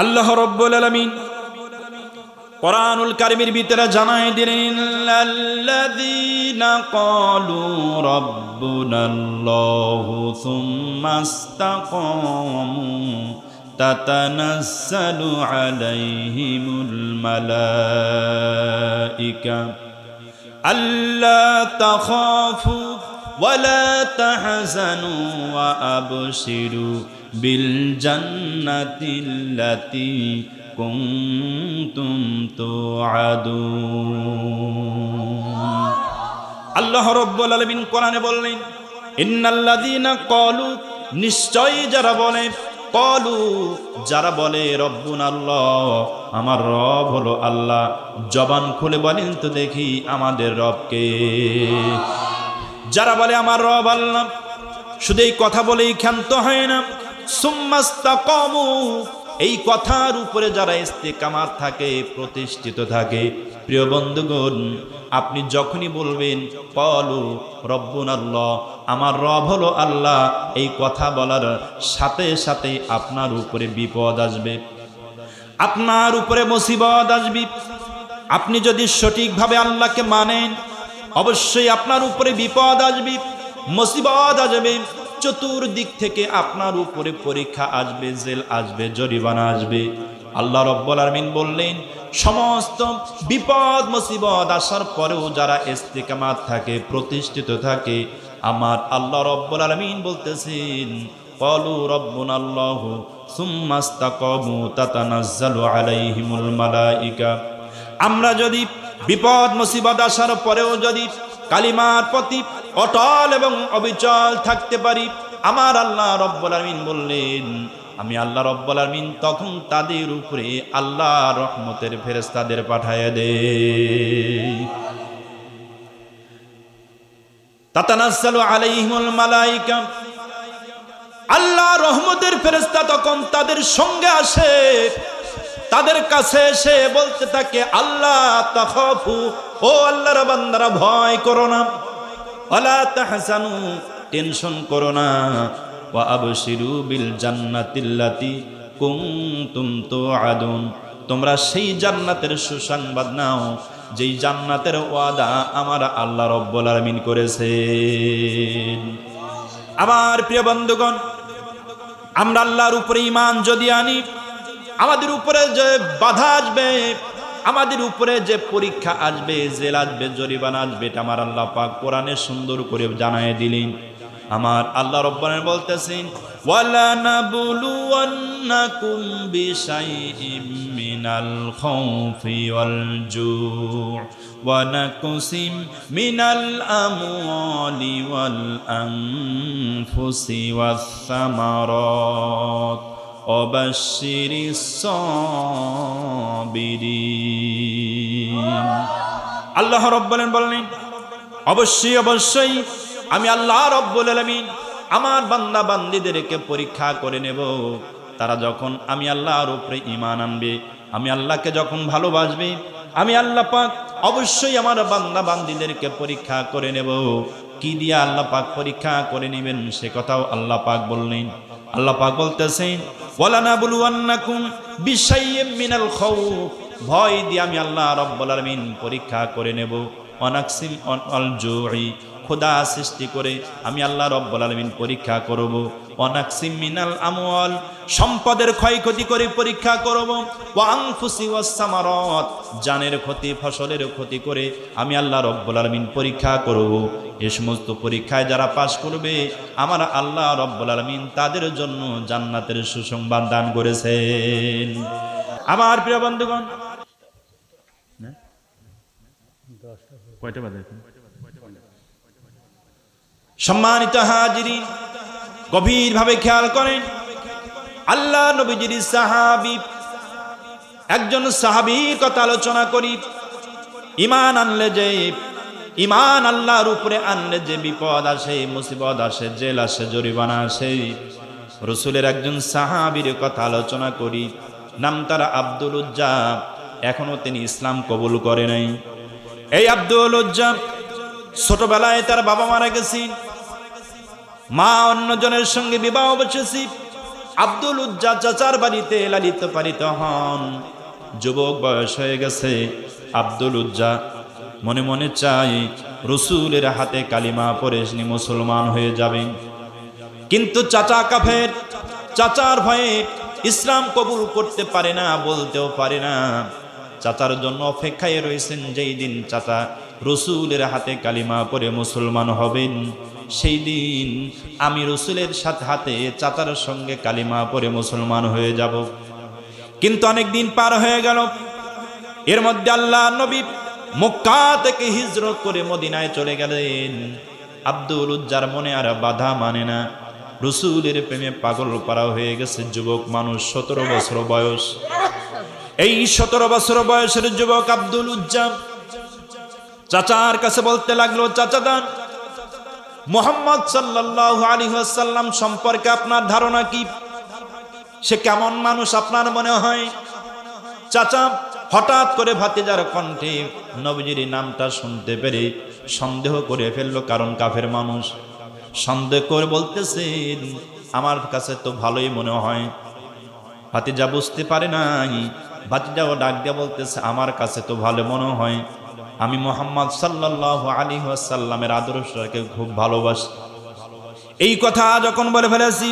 আল্লাহ রব্বুল আলামিন কোরআনুল কারিমের ভিতরে জানাই দিলেন, আল্লাযীনা ক্বালু রাব্বুনাল্লাহু সুম্মা ইসতাকামু তাতানাজ্জালু আলাইহিমুল মালাইকা আল্লা তাখাফু ولا تحزنوا وأبشروا بالجنة التي كنتم توعدون আল্লাহ রব্বুল আলামিন কোরআনে বললেন ইন্নাল্লাযীনা ক্বালু নিশ্চয়ই যারা বলে কলু যারা বলে রব্বুন আল্লাহ আমার রব হলো আল্লাহ জবান খুলে বলেন তো দেখি আমাদের রবকে যারা বলে, আমার রব আল্লাহ, শুধু এই কথা বলেই ক্ষান্ত হয় না। সুম্মাস্তা কমু এই কথার উপরে যারা ইস্তেকামাত থাকে, প্রতিষ্ঠিত থাকে। প্রিয় বন্ধুগণ, আপনি যখনই বলবেন কলু রব্বুন আল্লাহ আমার রব হলো আল্লাহ, এই কথা বলার সাথে সাথে আপনার উপরে বিপদ আসবে। আপনার উপরে মুসিবত আসবে। আপনি যদি সঠিকভাবে আল্লাহকে মানেন অবশ্যই আপনার উপরে বিপদ আসবে, মুসিবত আসবে, চতুর্দিক থেকে আপনার উপরে পরীক্ষা আসবে, জেল আসবে, জরিমানা আসবে। আল্লাহ রব্বুল আলমিন বললেন, সমস্ত বিপদ, মুসিবত আসার পরেও যারা ইস্তেকামাত থাকে, প্রতিষ্ঠিত থাকে, আমার আল্লাহ রব্বুল আলমিন বলতেছেন কলু রব্বুন আল্লাহ সুম্মাস্তাকামু তাতানাজ্জালু আলাইহিমুল মালাইকা। আমরা যদি বিপদ মুসিবত আসার পরেও যদি কালিমার প্রতি অটল এবং অবিচল থাকতে পারি, আমার আল্লাহ রব্বুল আলমিন বললেন, আমি আল্লাহ রব্বুল আলমিন তখন তাদের উপরে আল্লাহ রহমতের ফেরেস্তাদের পাঠায় দে তাতানাজ্জালু আলাইহিমুল মালাইকা। আল্লাহ রহমতের ফেরেস্তা তখন তাদের সঙ্গে আসে। তাদের কাছে এসে বলতে থাকে, আল্লাহ তাখাফু, ও আল্লাহর বান্দারা ভয় করো না। ওয়ালা তাহসানু টেনশন করো না। ওয়া আবশিরু বিল জান্নাতিল্লাতি কুনতুম তুআদুন। তোমরা সেই জান্নাতের সুসংবাদ নাও, যেই জান্নাতের ওয়াদা আমার আল্লাহ রব্বুল আলামিন করেছেন। আমার প্রিয় বন্ধুগণ, আমরা আল্লাহর উপরে ইমান যদি আনি আমাদের উপরে যে বাধা আসবে, আমাদের উপরে যে পরীক্ষা আসবে, জেল আসবে, জরিমানা আসবে, এটা আমার আল্লাহ পাক কোরআনে সুন্দর করে জানায় দিলেন। আমার আল্লাহ রব্বানে বলতেছেন, ওয়ালা নাবলুওয়ান্নাকুম বিশাইইম মিনাল খাউফি ওয়াল জু' ওয়া ওয়াল وبشر الصابرين আল্লাহ রব্বুল বললেন অবশ্যই অবশ্যই আমি আল্লাহ রব্বুল আলামিন আমার বান্দা বান্দিদেরকে পরীক্ষা করে নেব তারা যখন আমি আল্লাহর উপরে ঈমান আনবে আমি আল্লাহকে যখন ভালোবাসবে আমি আল্লাহ পাক অবশ্যই আমার বান্দা বান্দিদেরকে পরীক্ষা করে নেব কি দিয়ে আল্লাহ পাক পরীক্ষা করে নেবেন সে কথাও আল্লাহ পাক বললেন আল্লাহ পাক বলতেছেন ওয়ালানা বুলুয়ান্নাকুম বিশাইয়্যিম মিনাল খাউফ। ভয় দিয়ে আমি আল্লাহ রব্বুল আলামিন পরীক্ষা করে নেব। অনাকসিম অল জুই খোদা সৃষ্টি করে আমি আল্লাহ রব্বুল আলামিন পরীক্ষা করব। অনাকসিম মিনাল আমওয়াল সম্পদের ক্ষয়ক্ষতি করে পরীক্ষা করব। ওয়া আনফুসি ওয়াস সামারাত জানের ক্ষতি ফসলের ক্ষতি করে আমি আল্লাহ রব্বুল আলামিন পরীক্ষা করব। এ সমস্ত পরীক্ষায় যারা পাশ করবে আমার আল্লাহ রব্বুল আলামিন তাদের জন্য জান্নাতের সুসংবাদ দান করেছেন। আমার প্রিয় বন্ধুগণ কয়টা বাজে? সম্মানিত হাজিরি গভীরভাবে খেয়াল করেন। আল্লাহ নবীজির সাহাবি, একজন সাহাবির কথা আলোচনা করি। ইমান আনলে যে ইমান আল্লাহর উপরে আনলে যে বিপদ আসে, মুসিবত আসে, জেল আসে, জরিমানা আসে। রসুলের একজন সাহাবির কথা আলোচনা করি। নাম তারা আব্দুল উজ্জা এখনও তিনি ইসলাম কবুল করে নাই। এই আব্দুল উজ্জা ছোটবেলায় তার বাবা মারা গেছি মা অন্যজনের সঙ্গে বিবাহ বসেছি। আব্দুল উজ্জা চাচার বাড়িতে লালিত পালিত হন। যুবক বয়স হয়ে গেছে। আব্দুল উজ্জা মনে মনে চাই রসুলের হাতে কালিমা পরে তিনি মুসলমান হয়ে যাবেন। কিন্তু চাচা কাফের, চাচার ভয়ে ইসলাম কবুল করতে পারে না, বলতেও পারে না। চাচার জন্য অপেক্ষায় রয়েছেন যেই দিন চাচা রসুলের হাতে কালিমা পরে মুসলমান হবেন। সেই দিন আমি রসুলের সাথে হাতে চাচার সঙ্গে কালিমা পরে মুসলমান হয়ে যাব। কিন্তু অনেক দিন পার হয়ে গেল। এর মধ্যে আল্লাহ নবী মক্কা থেকে হিজরত করে মদিনায় চলে গেলেন। আব্দুল উজ্জার মনে আর বাধা মানে না। রসুলের প্রেমে পাগল পারা হয়ে গেছে যুবক মানুষ সতেরো বছর বয়স। এই সতেরো বছর বয়সের যুবক আব্দুল উজ্জাম চাচার কাছে বলতে লাগল, চাচা দান মোহাম্মদ সাল্লাহ আলী সাল্লাম সম্পর্কে আপনার ধারণা কি? সে কেমন মানুষ আপনার মনে হয়? চাচা, হঠাৎ করে ভাতিজার কণ্ঠে নবজির নামটা শুনতে পেরে সন্দেহ করে ফেলল, কারণ কাফের মানুষ। সন্দেহ করে বলতেছেন, আমার কাছে তো ভালোই মনে হয়। ভাতিজা বুঝতে পারে নাই। ভাতিজাও ডাক দিয়ে বলতেছে, আমার কাছে তো ভালো মনে হয়। আমি মোহাম্মদ সাল্লাহ আলী সাল্লামের আদর্শকে খুব ভালোবাসি। এই কথা যখন বলে ফেলেছি,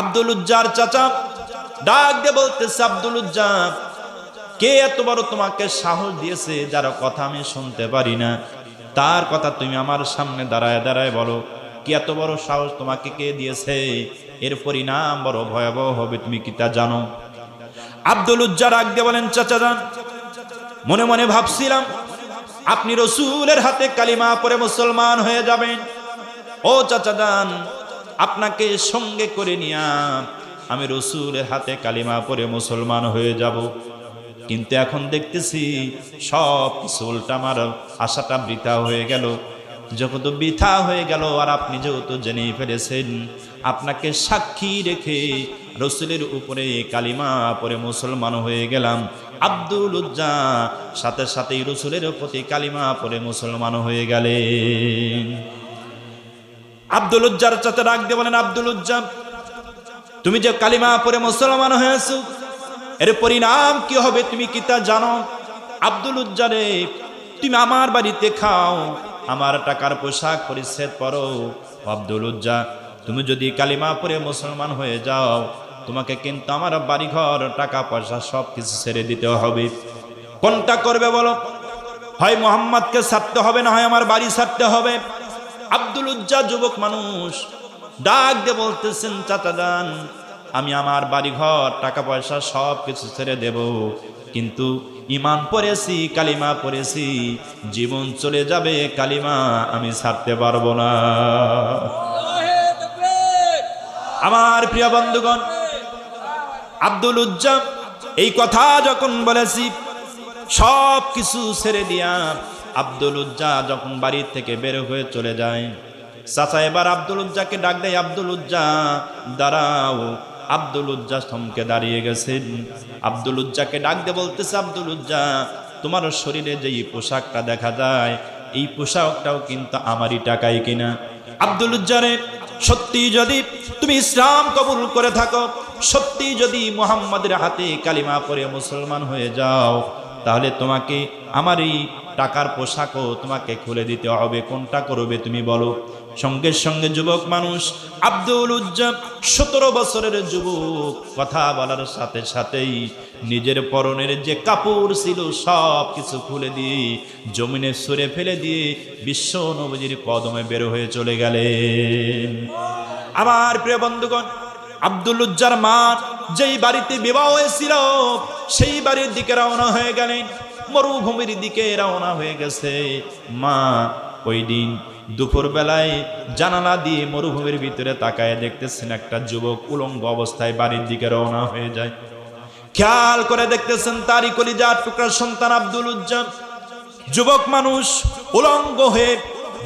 আব্দুল উজ্জার চাচা ডাক দিয়ে বলতেছে, আব্দুল উজ্জা কে এত বড় তোমাকে সাহস দিয়েছে? যার কথা আমি শুনতে পারি না। তার কথা তুমি আমার সামনে দাঁড়ায় দাঁড়ায় বলো, কি এত বড় সাহস তোমাকে কে দিয়েছে? এর পরিণাম বড় ভয়াবহ হবে, তুমি কি তা জানো? আব্দুল উজ্জার আগ দিয়ে বলেন, চাচা যান মনে মনে ভাবছিলাম, আপনি রসুলের হাতে কালিমা পরে মুসলমান হয়ে যাবেন। ও চাচা যান আপনাকে সঙ্গে করে নিয়া আমি রসুলের হাতে কালিমা পরে মুসলমান হয়ে যাব। কিন্তু এখন দেখতেছি সব উল্টা আমার আশাটা বৃথা হয়ে গেল। যখন তো বৃথা হয়ে গেল, আর আপনি যেহেতু জেনেই ফেলেছেন, আপনাকে সাক্ষী রেখে রসুলের উপরে কালিমা পরে মুসলমান হয়ে গেলাম। আব্দুল উজ্জা, সাথে সাথেই রসুলের প্রতি কালিমা পরে মুসলমান হয়ে গেলেন। আব্দুল উজ্জার চাচা ডাক দিয়ে বলেন, আব্দুল উজ্জা, তুমি যে কালিমা পরে মুসলমান হয়েছো, এর পরিণাম কি হবে তুমি কি তা জানো? আব্দুল উজ্জারে তুমি আমার বাড়িতে খাও, আমার টাকার পোশাক পরিচ্ছেদ পরো। আব্দুল উজ্জা, তুমি যদি কালিমা পরে মুসলমান হয়ে যাও তোমাকে কিন্তু আমার বাড়িঘর টাকা পয়সা সব কিছু ছেড়ে দিতে হবে। কোনটা করবে বলো? হয় মোহাম্মদকে ছাড়তে হবে না হয় আমার বাড়ি ছাড়তে হবে? আব্দুল উজ্জা যুবক মানুষ ডাক দিয়ে বলতেছেন চাচা যান আমি আমার বাড়িঘর টাকা পয়সা সব কিছু ছেড়ে দেব। কিন্তু ইমান পড়েছি কালিমা পড়েছি জীবন চলে যাবে কালিমা আমি ছাড়তে পারব না। আমার প্রিয় বন্ধুগণ আব্দুল উজ্জাম, এই কথা যখন বলেছি, সব কিছু ছেড়ে দিয়া আব্দুল উজ্জা যখন বাড়ির থেকে বের হয়ে চলে যায়, চাচা এবার আব্দুল উজ্জাকে ডাক দেয়, আব্দুল উজ্জা, দাঁড়াও। আব্দুল উজ্জা থমকে দাঁড়িয়ে গেছেন আব্দুল উজ্জাকে ডাক দিয়ে বলতেছে, আব্দুল উজ্জা, তোমার শরীরে যে এই পোশাকটা দেখা যায়, এই পোশাকটাও কিন্তু আমারই টাকায় কিনা? আব্দুল উজ্জারে সত্যি যদি তুমি ইসলাম কবুল করে থাকো, সত্যি যদি মোহাম্মদের হাতে কালিমা পরে মুসলমান হয়ে যাও, তাহলে তোমাকে আমার এই টাকার পোশাকও তোমাকে খুলে দিতে হবে। কোনটা করবে তুমি বলো? সঙ্গে সঙ্গে যুবক মানুষ, আব্দুল উজ্জাব সতেরো বছরের যুবক, কথা বলার সাথে সাথেই নিজের পরনের যে কাপড় ছিল, সব কিছু খুলে দিয়ে, জমিনে সরে ফেলে দিয়ে বিশ্ব নবজির কদমে বের হয়ে চলে গেলেন। আমার প্রিয় বন্ধুগণ, আব্দুল উজ্জার মা যেই বাড়িতে বিবাহ হয়েছিল, সেই বাড়ির দিকে রওনা হয়ে গেলেন। মরুভূমির দিকে রওনা হয়ে গেছে। মা, ওই দিন দুপুর বেলায় জানালা দিয়ে মরুভূমির ভিতরে তাকায় দেখতেছেন একটা যুবক উলঙ্গ অবস্থায় বাড়ির দিকে রওনা হয়ে যায়। খেয়াল করে দেখতেছেন তারই কলিজার টুকরার সন্তান আব্দুল উজ্জাম যুবক মানুষ উলঙ্গ হয়ে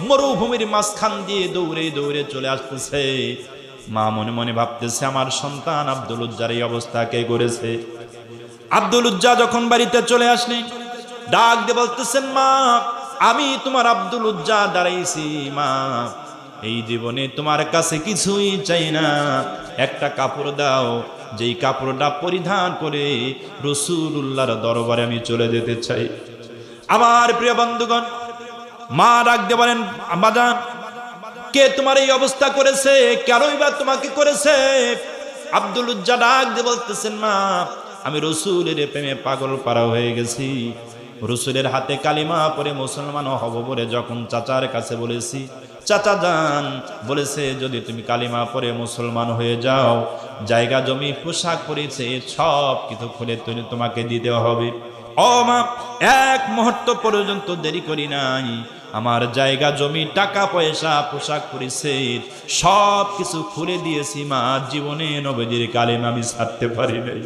মরুভূমির মাঝখান দিয়ে দৌড়ে দৌড়ে চলে আসতেছে। মা মনে মনে ভাবতেছে, আমার সন্তান আব্দুল উজ্জার এই অবস্থা কে করেছে? আব্দুল উজ্জা যখন বাড়িতে চলে আসলেন, ডাক দিয়ে বলতেছেন, মা আমি তোমার আব্দুল উজ্জা দাঁড়াইছি, মা। এই জীবনে তোমার কাছে কিছুই চাই না। একটা কাপড় দাও, যেই কাপড়টা পরিধান করে রসুল্লাহর দরবারে আমি চলে যেতে চাই। আমার প্রিয় বন্ধুগণ, মা ডাকতে পারেন বাজান কে তোমার এই অবস্থা করেছে? কেনই বা তোমাকে করেছে? আব্দুল উজ্জা ডাক বলতেছেন, মা, আমি রসুলের প্রেমে পাগল পারা হয়ে গেছি। রসুলের হাতে কালিমা পরে মুসলমান হব বলে যখন চাচার কাছে বলেছি, চাচা যান। বলেছে, যদি তুমি কালিমা পরে মুসলমান হয়ে যাও, জায়গা, জমি, পোশাক পরেছে, সব কিছু খুলে তুমি তোমাকে দিতে হবে। ও মা, এক মুহূর্ত পর্যন্ত দেরি করি নাই। আমার জায়গা, জমি, টাকা, পয়সা, পোশাক পরিছে, সব কিছু খুলে দিয়েছি মা। জীবনে নবীজির কালেম আমি ছাড়তে পারি নাই।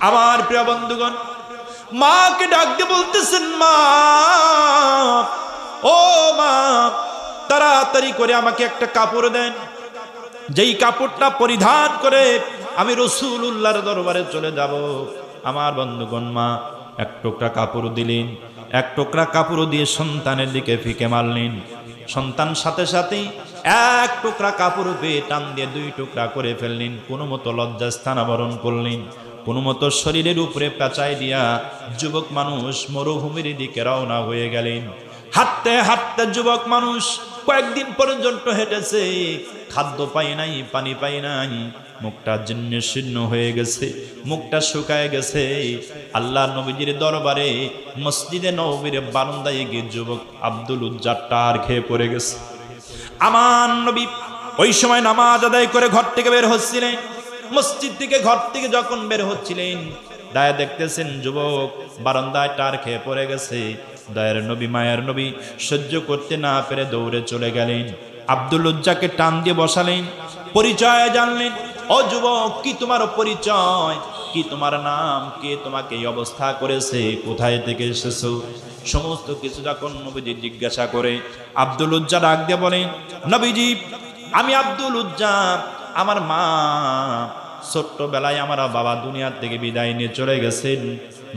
আমার প্রিয় বন্ধুগণ মাকে ডাকতে বলতেছেন, মা, ও মা, তাড়াতাড়ি করে আমাকে একটা কাপড় দেন। যেই কাপড়টা পরিধান করে আমি রসুল উল্লাহর দরবারে চলে যাব। আমার বন্ধুগণ, মা, এক টুকরা কাপড় দিলেন। এক টুকরা কাপড় দিয়ে সন্তানের দিকে ফিকে মারলেন। সন্তান সাথে সাথেই এক টুকরা কাপড় পেয়ে টান দিয়ে দুই টুকরা করে ফেললেন। কোনো মতো লজ্জা স্থানাবরণ করলেন। কোনো মতো শরীরের উপরে পেঁচাই দিয়া যুবক মানুষ মরুভূমির দিকে রওনা হয়ে গেলেন। হাঁটতে হাঁটতে যুবক মানুষ কয়েকদিন পর্যন্ত হেঁটেছে। খাদ্য পাই নাই, পানি পাই নাই। মুখটা জীর্ণ শীর্ণ হয়ে গেছে, মুখটা শুকায় গেছে। আল্লাহ নবীজির দরবারে মসজিদে নবীর বারান্দায় গিয়ে যুবক আব্দুল উজ্জার খেয়ে পড়ে গেছে। আমার নবী, ওই সময় নামাজ আদায় করে ঘর থেকে বের হচ্ছিলেন। মসজিদ থেকে ঘর থেকে যখন বের হচ্ছিলেন, দায়া দেখতেছেন যুবক বারান্দায় টার খেয়ে পড়ে গেছে। দয়ের নবী, মায়ের নবী সহ্য করতে না পেরে দৌড়ে চলে গেলেন। আব্দুল উজ্জাকে টান দিয়ে বসালেন, পরিচয় জানলেন, ও যুবক, কি তোমার পরিচয়? কি তোমার নাম? কে তোমাকে এই অবস্থা করেছে? কোথায় থেকে এসেছ? সমস্ত কিছু যখন নবীজি জিজ্ঞাসা করে, আব্দুল উজ্জা ডাক দিয়ে বলেন, নবীজি, আমি আব্দুল উজ্জা আমার মা ছোট্টবেলায় আমার বাবা দুনিয়ার থেকে বিদায় নিয়ে চলে গেছেন।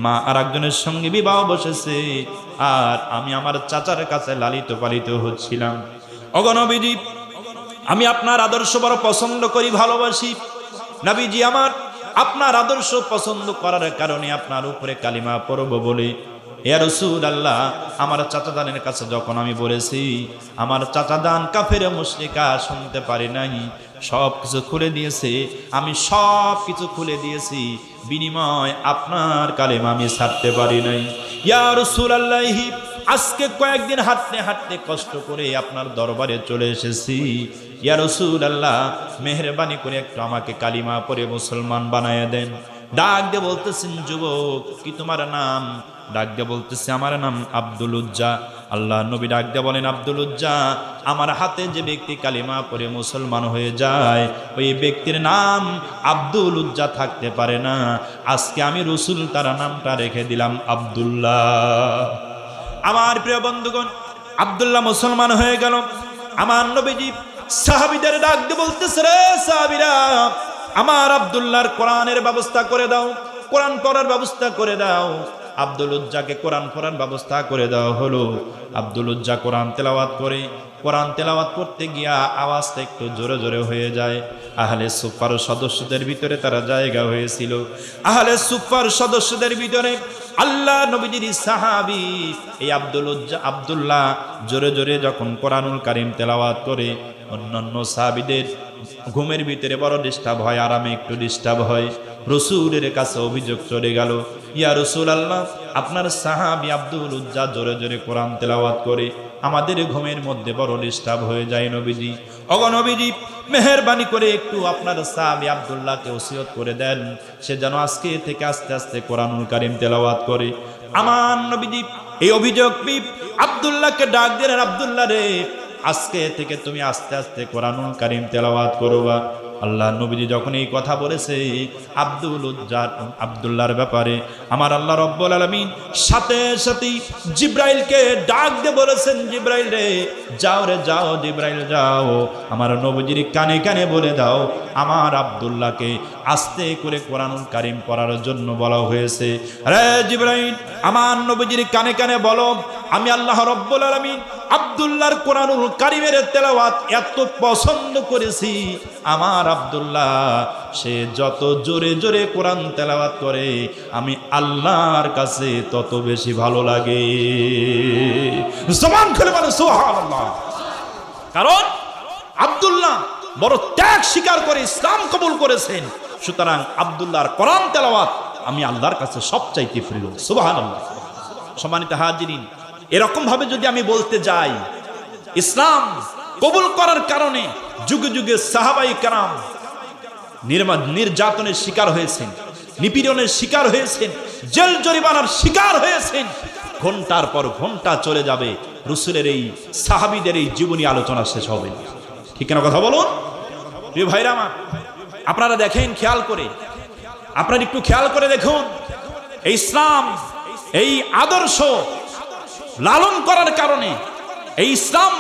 মা আর একজনের সঙ্গে বিবাহ বসেছে আর আমি আমার চাচার কাছে লালিত পালিত হচ্ছিলাম। অগণবিজি আমি আপনার আদর্শ বড় পছন্দ করি, ভালোবাসি। নাবিজি, আমার আপনার আদর্শ পছন্দ করার কারণে আপনার উপরে কালিমা পড়ব বলে। এ রসুল আল্লাহ আমার চাচাদানের কাছে যখন আমি বলেছি, আমার চাচাদান কাফের মুশরিকা শুনতে পারি নাই সব কিছু খুলে দিয়েছে, আমি সব কিছু খুলে দিয়েছি, বিনিময় আপনার কালেমা আমি ছাড়তে পারি নাই। ইয়া রসুল আল্লাহি আজকে কয়েকদিন হাঁটতে হাঁটতে কষ্ট করে আপনার দরবারে চলে এসেছি। ইয়া রসুল আল্লাহ মেহরবানি করে একটু আমাকে কালিমা পরে মুসলমান বানায় দেন। ডাক দিয়ে বলতেছেন, যুবক, কি তোমার নাম? ডাক দিয়ে বলতেছে, আমার নাম আব্দুল উজ্জা। আল্লাহ নবী ডাক দিয়ে বলেন আব্দুল উজ্জা আমার হাতে যে ব্যক্তি কালিমা পরে মুসলমান হয়ে যায়, ওই ব্যক্তির নাম আব্দুল উজ্জা থাকতে পারে না। আজকে আমি রসুল, তার নামটা রেখে দিলাম আব্দুল্লাহ। আমার প্রিয় বন্ধুগণ, আব্দুল্লাহ মুসলমান হয়ে গেল। আমার নবীজি সাহাবিদের ডাক দিয়ে বলতেছে, রে সাহাবিরা, আমার আবদুল্লাহর কোরআনের ব্যবস্থা করে দাও, কোরআন পড়ার ব্যবস্থা করে দাও। আব্দুল উজ্জাকে কোরআন পড়ার ব্যবস্থা করে দেওয়া হলো। আব্দুল উজ্জা কোরআন তেলাওয়াত করে, কোরআন তেলাওয়াত করতে গিয়া আওয়াজটা একটু জোরে জোরে হয়ে যায়। আহলে সুপার সদস্যদের ভিতরে তারা জায়গা হয়েছিল। আহলে সুপার সদস্যদের ভিতরে আল্লাহ নবীজির সাহাবি, এই আব্দুল আব্দুল্লাহ জোরে জোরে যখন কোরআনুল কারিম তেলাওয়াত করে, অন্যান্য সাহাবিদের ঘুমের ভিতরে বড় ডিস্টার্ব হয়, আরামে একটু ডিস্টার্ব হয়। রসুলের কাছে অভিযোগ চলে গেল, ইয়া রসুল আল্লাহ আপনার সাহাবি আব্দুল উজ্জা জোরে জোরে কোরআন তেলাওয়াত করে, আমাদের ঘুমের মধ্যে বড় ডিস্টার্ব হয়ে যায় নবীজি। অগনবীজি মেহরবানি করে একটু আপনার সাহাবি আবদুল্লাহকে ওসিয়ত করে দেন, সে যেন আজকে থেকে আস্তে আস্তে কোরআনুল কারিম তেলাওয়াত করে। আমার নবীজি, এই অভিযোগ আবদুল্লাহকে ডাক দিলেন, আবদুল্লাহ রে আজকে থেকে তুমি আস্তে আস্তে কোরআনুল কারিম তেলাওয়াত করবা। আল্লাহ নবীজি যখন এই কথা বলেছে, আব্দুল উজ্জার আবদুল্লাহর ব্যাপারে, আমার আল্লাহ রব্বুল আলমিন সাথে সাথেই জিব্রাইলকে ডাক দিয়ে বলেছেন, জিব্রাইল রে, যাও রে, যাও, জিব্রাইল, যাও। আমার নবীজির কানে কানে বলে দাও, আমার আবদুল্লাহকে আস্তে করে কোরআনুল কারিম পড়ার জন্য বলা হয়েছে। রে জিব্রাইল, আমার নবীজির কানে কানে বলো, আমি আল্লাহ রব্বুল আলমিন আবদুল্লাহর কোরআনুল কারিমের তেলাওয়াত এত পছন্দ করেছি, আমার আবদুল্লাহ, সে যত জোরে জোরে কোরআন তেলাওয়াত করে, আমি আল্লাহর কাছে তত বেশি ভালো লাগে। কারণ আবদুল্লাহ বড় ত্যাগ স্বীকার করে ইসলাম কবুল করেছেন। সুতরাং আবদুল্লাহর কোরআন তেলাওয়াত আমি আল্লাহর কাছে সবচাইতে প্রিয়। সুবহানাল্লাহ। সম্মানিত হাজিরিন এরকম ভাবে যদি আমি বলতে যাই, ইসলাম কবুল করার কারণে যুগে যুগে সাহাবাই কারাম নির্যাতনের শিকার হয়েছেন, নিপীড়নের শিকার হয়েছেন, জেল জরিমানার শিকার হয়েছেন। ঘণ্টার পর ঘণ্টা চলে যাবে, রসুলের এই, সাহাবিদের এই জীবনী আলোচনা শেষ হবে। ঠিক না কথা বলুন? আপনারা দেখেন, খেয়াল করে। আপনারা একটু খেয়াল করে দেখুন, এই ইসলাম, এই আদর্শ লালন করার কারণে এই ইসলাম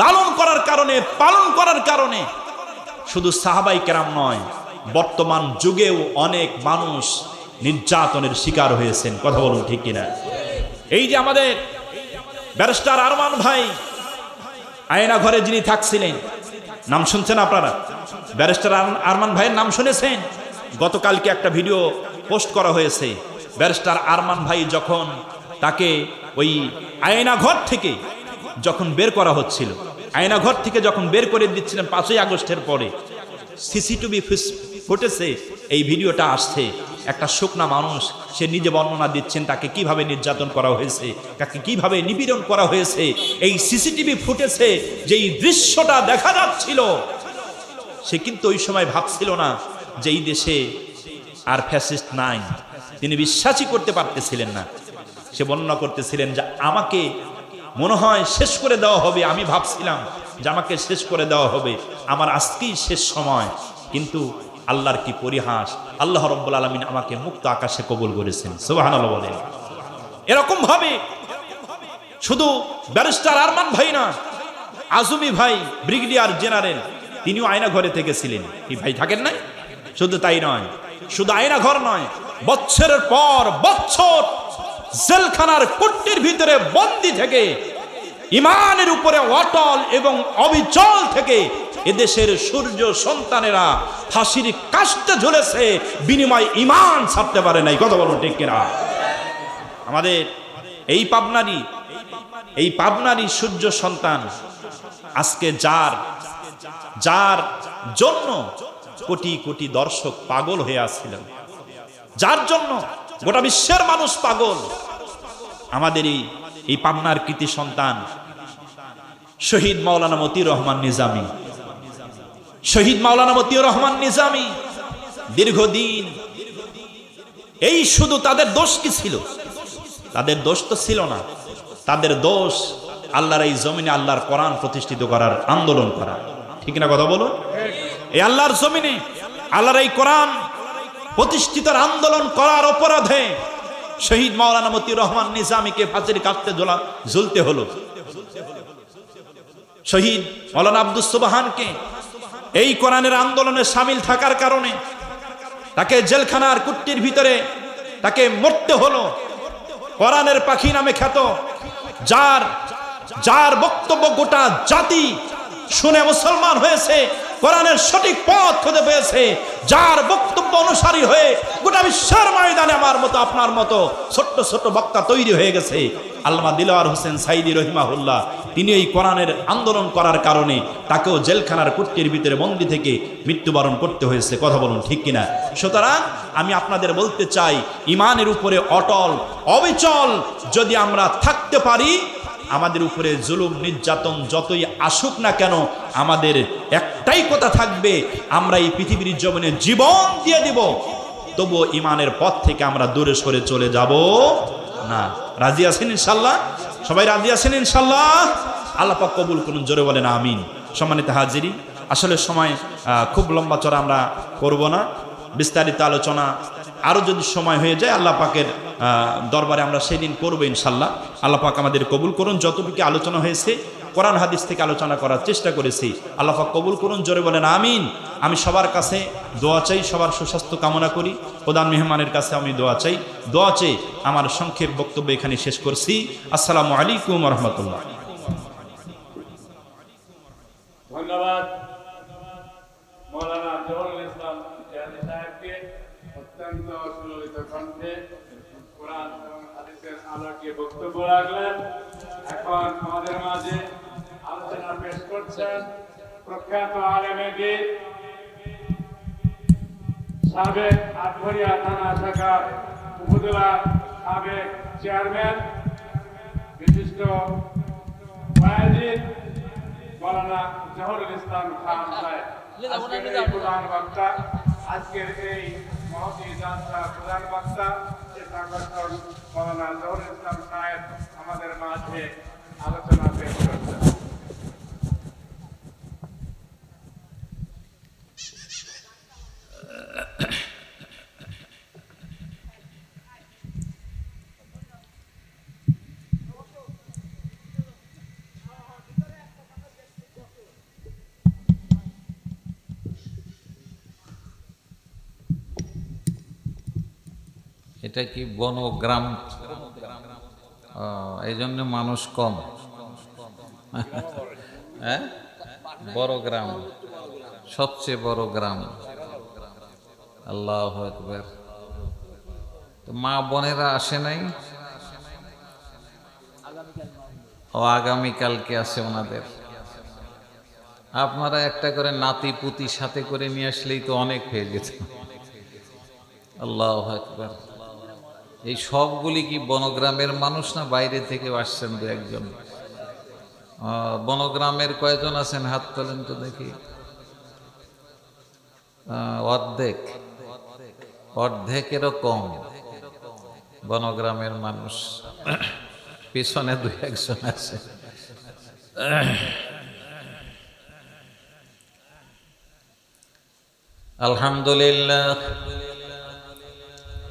লালন করার কারণে, পালন করার কারণে। শুধু সাহাবাই কেরাম নয়, বর্তমান যুগেও অনেক মানুষ নির্যাতনের শিকার হয়েছেন। কথা বলুন ঠিক কিনা? এই যে আমাদের ব্যারিস্টার আরমান ভাই, আয়না ঘরে যিনি থাকছিলেন, নাম শুনছেন আপনারা? ব্যারিস্টার আরমান ভাইয়ের নাম শুনেছেন? গতকালকে একটা ভিডিও পোস্ট করা হয়েছে। ব্যারিস্টার আরমান ভাই যখন তাকে ওই আয়না ঘর থেকে যখন বের করা হচ্ছিল আয়না ঘর থেকে যখন বের করে দিচ্ছিলেন পাঁচই আগস্টের পরে, সিসিটিভি ফুটেছে এই ভিডিওটা আসছে। একটা শুকনা মানুষ, সে নিজে বর্ণনা দিচ্ছেন তাকে কীভাবে নির্যাতন করা হয়েছে, তাকে কীভাবে নিপীড়ন করা হয়েছে। এই সিসিটিভি ফুটেছে যেই দৃশ্যটা দেখা যাচ্ছিল, সে কিন্তু ওই সময় ভাবছিল না যে এই দেশে আর ফ্যাসিস্ট নাই। তিনি বিশ্বাসই করতে পারতেছিলেন না। সে বর্ণনা করতেছিলেন যে আমাকে মনে হয় শেষ করে দেওয়া হবে, আমি ভাবছিলাম যে আমাকে শেষ করে দেওয়া হবে। আমার আজকেই শেষ সময়। কিন্তু আল্লাহর কি পরিহাস? আল্লাহ রব্বুল আলমিন আমাকে মুক্ত আকাশে কবুল করেছেন। সুবাহান বলেন। এরকম ভাবে শুধু ব্যারিস্টার আরমান ভাই না, আজমি ভাই, ব্রিগেডিয়ার জেনারেল, তিনিও আয়না ঘরে থেকে ছিলেন কি ভাই থাকেন নাই? শুধু তাই নয়, শুধু আয়না ঘর নয় বছরের পর বছর জেলখানার কুট্টির ভিতরে বন্দি থেকে ইমানের উপরে অটল এবং অবিচল থেকে এদেশের সূর্য সন্তানেরা ফাঁসির কাষ্টে ঝুলেছে, বিনিময় ইমান ছাড়তে পারে নাই। কথা বলুন ঠিক কিনা? আমাদের এই পাবনারই এই পাবনারই সূর্য সন্তান আজকে যার যার জন্য কোটি কোটি দর্শক পাগল হয়ে আসছিলেন। যার জন্য গোটা বিশ্বের মানুষ পাগল। আমাদের এই এই পাবনার কৃতি সন্তান শহীদ মাওলানা মতিউর রহমান নিজামী। শহীদ মাওলানা মতিউর রহমান নিজামী দীর্ঘদিন এই শুধু তাদের দোষ কি ছিল? তাদের দোষ তো ছিল না। তাদের দোষ আল্লাহর এই জমিনে আল্লাহর কোরআন প্রতিষ্ঠিত করার আন্দোলন করা। ঠিক না কথা বলো এই আল্লাহর জমিনে আল্লাহর এই কোরআন প্রতিষ্ঠিত আন্দোলন করার অপরাধে শহীদ মাওলানা মতিউর রহমান নিজামীকে ফাঁসির কাটতে ঝোলা ঝুলতে হলো। শহীদ মৌলানা আব্দুস সুবাহানকে এই কোরআনের আন্দোলনে সামিল থাকার কারণে তাকে জেলখানার কুট্টির ভিতরে তাকে মরতে হলো। কোরআনের পাখি নামে খ্যাত যার যার বক্তব্য গোটা জাতি শুনে মুসলমান হয়েছে, কোরআনের সঠিক পথ খুঁজে পেয়েছে, যার বক্তব্য অনুসারী হয়ে গোটা বিশ্বের ময়দানে আমার মতো, আপনার মতো ছোট্ট ছোট্ট বক্তা তৈরি হয়ে গেছে। আল্লামা দিলওয়ার হোসেন সাইদি রহিমাহুল্লাহ, তিনি এই কোরআনের আন্দোলন করার কারণে তাকেও জেলখানার কুট্টির ভিতরে বন্দি থেকে মৃত্যুবরণ করতে হয়েছে। কথা বলুন, ঠিক কিনা? সুতরাং আমি আপনাদের বলতে চাই, ইমানের উপরে অটল, অবিচল যদি আমরা থাকতে পারি আমাদের উপরে জুলুম, নির্যাতন যতই আসুক না কেন, আমাদের একটাই কথা থাকবে, আমরা এই পৃথিবীর জমিনে জীবন দিয়ে দিব। তবুও ইমানের পথ থেকে আমরা দূরে সরে চলে যাব না। রাজি আছেন ইনশাল্লাহ? সবাই রাজি আছেন ইনশাল্লাহ? আল্লাহ পাক কবুল করুন, জোরে বলেন, আমিন। সম্মানিত হাজিরি আসলে সময় খুব লম্বা চড়া আমরা করব না। বিস্তারিত আলোচনা আরও যদি সময় হয়ে যায়, আল্লাহ পাকের দরবারে আমরা সেই দিন করব ইনশাল্লাহ। আল্লাহ পাক আমাদের কবুল করুন। যতটুকু আলোচনা হয়েছে, কোরআন হাদিস থেকে আলোচনা করার চেষ্টা করেছি। আল্লাহ পাক কবুল করুন, জোরে বলেন, আমিন। আমি সবার কাছে দোয়া চাই, সবার সুস্বাস্থ্য কামনা করি। প্রধান মেহমানের কাছে আমি দোয়া চাই। দোয়া চেয়ে আমার সংক্ষেপ বক্তব্য এখানে শেষ করছি। আসসালামু আলাইকুম রহমতুল্লাহ ধন্যবাদ মৌলানা জহুরুল ইসলাম জাহাদি সাহেবকে অত্যন্ত সুললিত কণ্ঠে কোরআন এবং হাদিসের আলোকে বক্তব্য রাখলেন এখন আমাদের মাঝে আলোচনা পেশ করছেন প্রখ্যাত আলেমেদি সাবেক আটঘরিয়া থানা শাখার উপজেলা সাবেক চেয়ারম্যান বিশিষ্ট ওয়াজিদ মৌলানা জহরুল ইসলাম খান সাহেব। আজকের এই প্রধান বক্তা আজকের এই মহতি যাত্রা প্রধান বক্তা সংগঠন মৌলানা জহরুল ইসলাম সাহেব আমাদের মাঝে আলোচনা পেশ করছেন এটা কি বনগ্রাম? এই জন্য মানুষ কম। হ্যাঁ? বড় গ্রাম সবচেয়ে বড় গ্রাম। আল্লাহ একবার তো মা বোনেরা আসে নাই? ও, আগামীকালকে আছে ওনাদের। আপনারা একটা করে নাতি পুতি সাথে করে নিয়ে আসলেই তো অনেক হয়ে যেত আল্লাহ একবার এই সবগুলি কি বনগ্রামের মানুষ না বাইরে থেকে আসছেন দু একজন? বনগ্রামের কয়জন আছেন? হাত তোলেন তো দেখি। অর্ধেক। অর্ধেকেরও কম বনগ্রামের মানুষ। পিছনে দু একজন আছে। আলহামদুলিল্লাহ।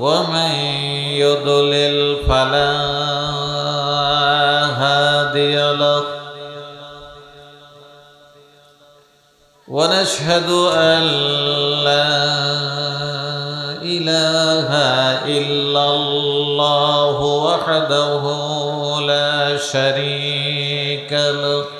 ومن يضلل فلا هادي له. ونشهد أن لا إله إلا الله وحده لا شريك له.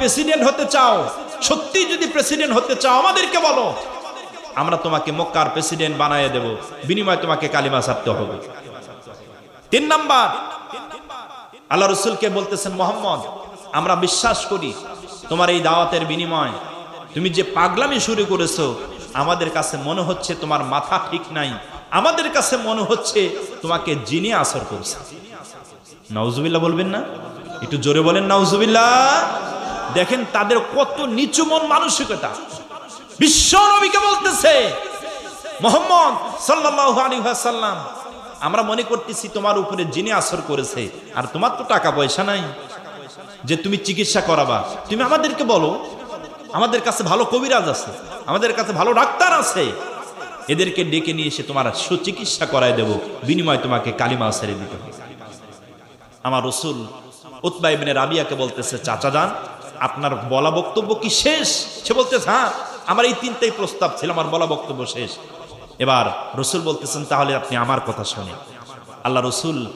প্রেসিডেন্ট হতে চাও, সত্যি যদি প্রেসিডেন্ট হতে চাও, আমাদেরকে বলো। আমরা তোমাকে মক্কার প্রেসিডেন্ট বানায় দেব, বিনিময়ে তোমাকে কালিমা ছাড়তে হবে। তিন নাম্বার, আল্লাহ রসুলকে বলতেছেন, মোহাম্মদ, আমরা বিশ্বাস করি তোমার এই দাওয়াতের বিনিময় তুমি যে পাগলামি শুরু করেছ, আমাদের কাছে মনে হচ্ছে তোমার মাথা ঠিক নাই। আমাদের কাছে মনে হচ্ছে তোমাকে জিনে আসর করছে। নাউজুবিল্লাহ বলবেন না? একটু জোরে বলেন, নাউজুবিল্লাহ। দেখেন তাদের কত নিচু মন মানসিকতা। বিশ্ব নবীকে বলতেছে, মোহাম্মদ ওয়াসাল্লাম, আমরা মনে করতেছি তোমার উপরে জিনে আসর করেছে, আর তোমার তো টাকা পয়সা নাই যে তুমি চিকিৎসা করাবা। তুমি আমাদেরকে বলো, আমাদের কাছে ভালো কবিরাজ আছে, আমাদের কাছে ভালো ডাক্তার আছে। এদেরকে ডেকে নিয়ে এসে তোমার সুচিকিৎসা করায় দেব, বিনিময়ে তোমাকে কালিমা ছেড়ে দিতে হবে। আমার রসুল উতবা ইবনে রাবিয়াকে বলতেছে, চাচা যান আপনার বলা বক্তব্য কি শেষ? সে বলতেছে হ্যাঁ আমার এই তিনটাই প্রস্তাব ছিল, আমার বলা বক্তব্য শেষ। এবার রসুল বলতেছেন, তাহলে আপনি আমার কথা শোনেন। আল্লাহ রসুল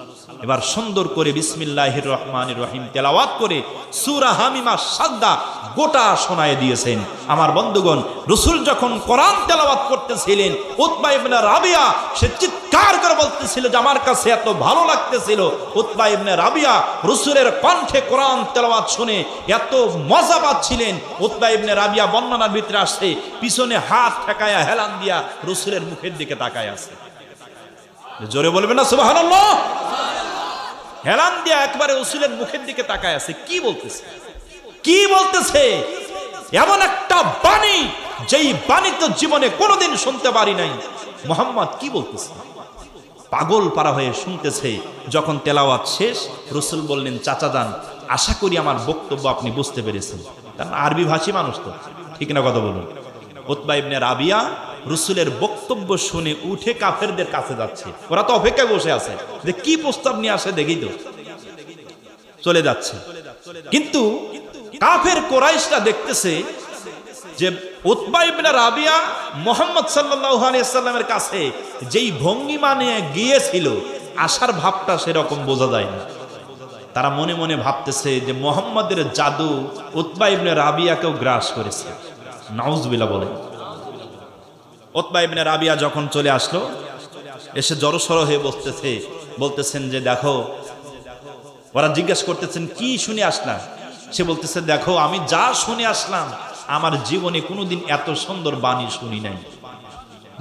এবার সুন্দর করে বিসমিল্লাহ রহমান রহিম তেলাওয়াত করে সুরা হামিমা সাদ্দা গোটা শোনায় দিয়েছেন। আমার বন্ধুগণ, রসুল যখন কোরআন তেলাওয়াত করতেছিলেন, উতবা ইবনে রাবিয়া, সে চিৎকার করে বলতেছিল যে আমার কাছে এত ভালো লাগতেছিল। উতবা ইবনে রাবিয়া রসুলের কণ্ঠে কোরআন তেলাওয়াত শুনে এত মজা পাচ্ছিলেন। উতবা ইবনে রাবিয়া বর্ণনার ভিতরে আসছে, পিছনে হাত ঠেকায়া হেলান দিয়া রসুলের মুখের দিকে তাকায় আছে। জোরে বলবে না সুবহানাল্লাহ? হেলান দিয়া একবারে রসুলের মুখের দিকে তাকায় আছে। কি বলতেছে? কি বলতেছে? এমন একটা বাণী যেই বাণী তো জীবনে কোনোদিন শুনতে পারি নাই। মোহাম্মদ, কি বলতেছে? পাগল পারা হয়ে শুনতেছে, যখন তেলাওয়াত শেষ, রসুল বললেন, চাচা যান, আশা করি আমার বক্তব্য আপনি বুঝতে পেরেছেন। কারণ আরবি ভাষী মানুষ তো। ঠিক না কথা বলুন? ইবনে রাবিয়া রসুলের বক্তব্য শুনে উঠে কাফেরদের কাছে যাচ্ছে। ওরা তো অপেক্ষায় বসে আছে। যে কি প্রস্তাব নিয়ে আসে দেখি তো। চলে যাচ্ছে। কিন্তু কাফের কোরাইশরা দেখতেছে যে যেই গিয়েছিল ভাবটা সেরকম বোঝা তারা মনে মনে ভাবতেছে যে মোহাম্মদের জাদু উতবা ইবনে রাবিয়াকেও গ্রাস করেছে। নাউজবিল্লাহ বলে। ওতবা ইবনে রাবিয়া যখন চলে আসলো, এসে জড়সড় হয়ে বসতেছে বলতেছেন যে, দেখো, ওরা জিজ্ঞেস করতেছেন, কি শুনে আসলাম সে বলতেছে, দেখো, আমি যা শুনে আসলাম, আমার জীবনে কোনোদিন এত সুন্দর বাণী শুনি নাই।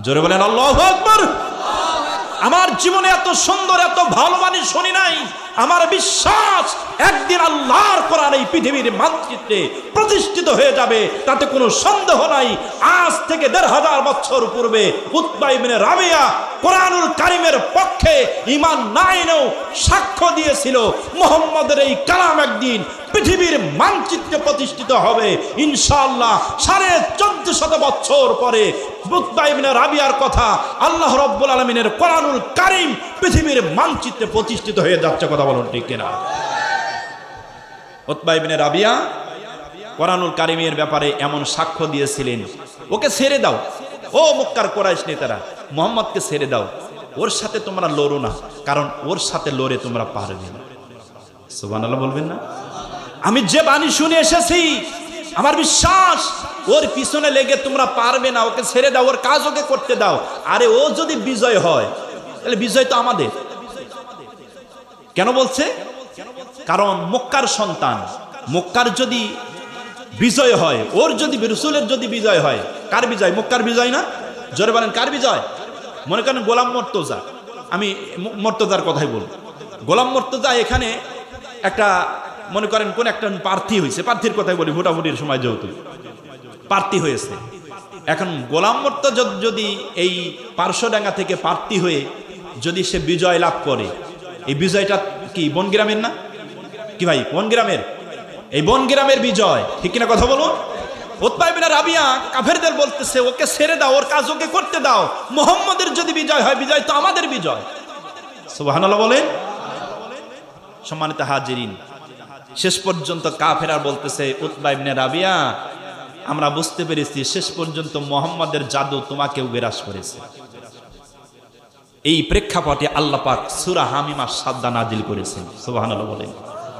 জোরে বলেন, আল্লাহ আকবার! আমার জীবনে এত সুন্দর, এত ভালো বাণী শুনি নাই। আমার বিশ্বাস একদিন আল্লাহর কোরআন এই পৃথিবীর মানচিত্রে প্রতিষ্ঠিত হয়ে যাবে, তাতে কোনো সন্দেহ নাই। আজ থেকে দেড় হাজার বছর পূর্বে উৎবা ইবনে রাবিয়া কোরআনুল কারিমের পক্ষে ইমান নাইনেও সাক্ষ্য দিয়েছিল, মোহাম্মদের এই কালাম একদিন পৃথিবীর মানচিত্রে প্রতিষ্ঠিত হবে। ইনশাআল্লাহ সাড়ে চোদ্দ শত বছর পরে রাবিয়ার কথা আল্লাহ রব্বুল আলমিনের কোরআনুল কারিম পৃথিবীর মানচিত্রে প্রতিষ্ঠিত হয়ে যাচ্ছে, কথা বলুন ঠিক কিনা? উৎবা ইবনে রাবিয়া কোরআনুল কারিমের ব্যাপারে এমন সাক্ষ্য দিয়েছিলেন, ওকে ছেড়ে দাও। ও মক্কার কোরাইশ নেতারা, মোহাম্মদকে ছেড়ে দাও। ওর সাথে তোমরা লড়ো না, কারণ ওর সাথে লড়ে তোমরা পারবে না। সুবহানাল্লাহ বলবেন না? আমি যে বাণী শুনে এসেছি, আমার বিশ্বাস, ওর পিছনে লেগে তোমরা পারবে না, ওকে ছেড়ে দাও, ওর কাজ ওকে করতে দাও। আরে ও যদি বিজয় হয়, তাহলে বিজয় তো আমাদের। কেন বলছে? কারণ মক্কার সন্তান, মক্কার যদি বিজয় হয়, ওর যদি রসুলের যদি বিজয় হয়, কার বিজয়? মক্কার বিজয় না? জোরে বলেন, কার বিজয়? মনে করেন গোলাম মর্তজা। আমি মর্তজার কথাই বলব। গোলাম মর্তজা এখানে একটা মনে করেন কোন একটা প্রার্থী হয়েছে প্রার্থীর কথাই বলি, ভোটাভুটির সময় যেহেতু। প্রার্থী হয়েছে। এখন গোলাম যদি এই পার্শ্বডাঙ্গা থেকে প্রার্থী হয়ে যদি সে বিজয় লাভ করে, এই বিজয়টা কি বনগ্রামের না? কি ভাই কোন গ্রামের এই বনগ্রামের বিজয়, ঠিক কিনা কথা বলুন? রাবিয়া বলতেছে, ওকে দাও, ওর কাজ ওকে করতে দাও। যদি বিজয় হয়, বিজয় তো আমাদের বিজয়। সম্মানিত হাজিরিন শেষ পর্যন্ত কাফেরা বলতেছে উৎবাইবনে রাবিয়া, আমরা বুঝতে পেরেছি শেষ পর্যন্ত মোহাম্মদের জাদু তোমাকেও বিরাজ করেছে। এই প্রেক্ষাপটে আল্লাহ পাক সূরা হামিমা সাদ্দা নাজিল করেছেন। সুবহানাল্লাহ বলেন।